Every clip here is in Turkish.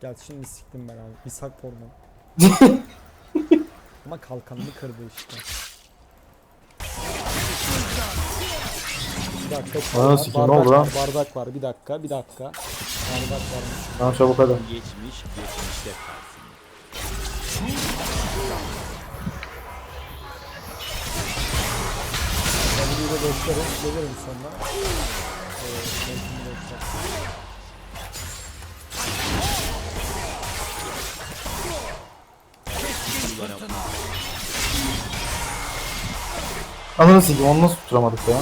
Gel şimdi siktim ben abi. İshak porno. Ama kalkanını kırdı işte. Bir dakika. çay Ananı var, sikeyim, ne bardak oldu lan? var, Bardak var. Bir dakika, bir dakika. Bardak var. Tamam çabuk hadi. Geçmiş geçmişte kalsın. Ben bir de beklerim. Gelirim sonra. Ee, mevzunu beklerim. Kullanım. Ananı sikeyim onu nasıl tutturamadık ya?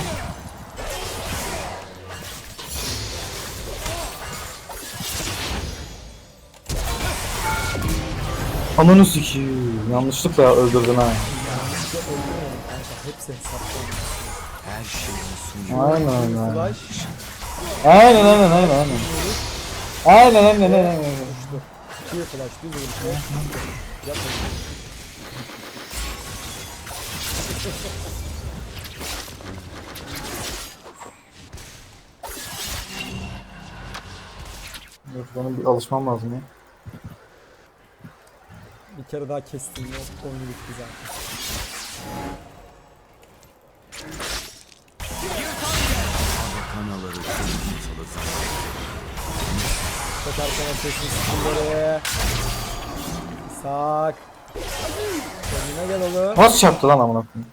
Ananı sikeyim. Yanlışlıkla öldürdün ha. Hepsi. Her şeyin. Aynen aynen. Aynen aynen aynen aynen. Aynen aynen aynen aynen. Flash. Bir vuruş. Yap Dur benim bir alışmam lazım ya. Bir kere daha kestim. Yok, oyunu bitti zaten. Kanaları. Çok arkana kesin skillleri. Sak. Kendine gel oğlum. Nasıl çarptı lan amına koyayım?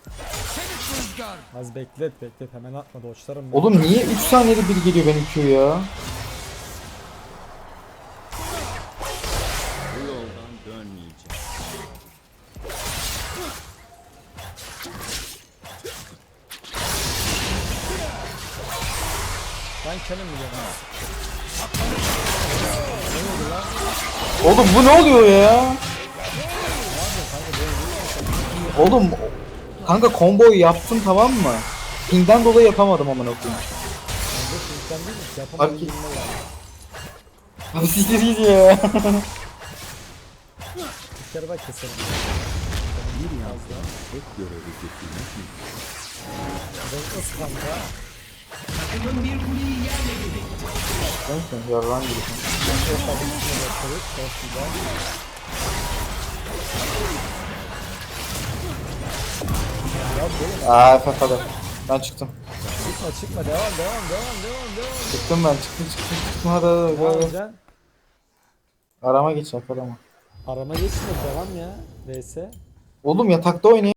Az beklet beklet hemen atma doçlarım. ben. Oğlum niye 3 saniyede bir geliyor benim Q ya? Bu yoldan dönmeyeceğim. Ben kendim biliyorum. Oğlum bu ne oluyor ya? Oğlum kanka komboyu yaptım tamam mı? Ping'den dolayı yapamadım amına koyayım. Var. Abi siktir git ya. Bir kere daha keselim. Bir yandan tek görevi getirmek mi? Renk nasıl kanka? Neyse yarlan gibi. Renk tabii içine bakıyoruz. Çok güzel. Aa FF hadi. Ben çıktım. çıkma çıkma devam devam devam devam devam. Çıktım ben çıktım çıktım çıktım hadi hadi Ne hadi. hadi. yapacaksın? Arama geç yap arama. Arama geçme devam ya. VS. Oğlum yatakta oynayayım.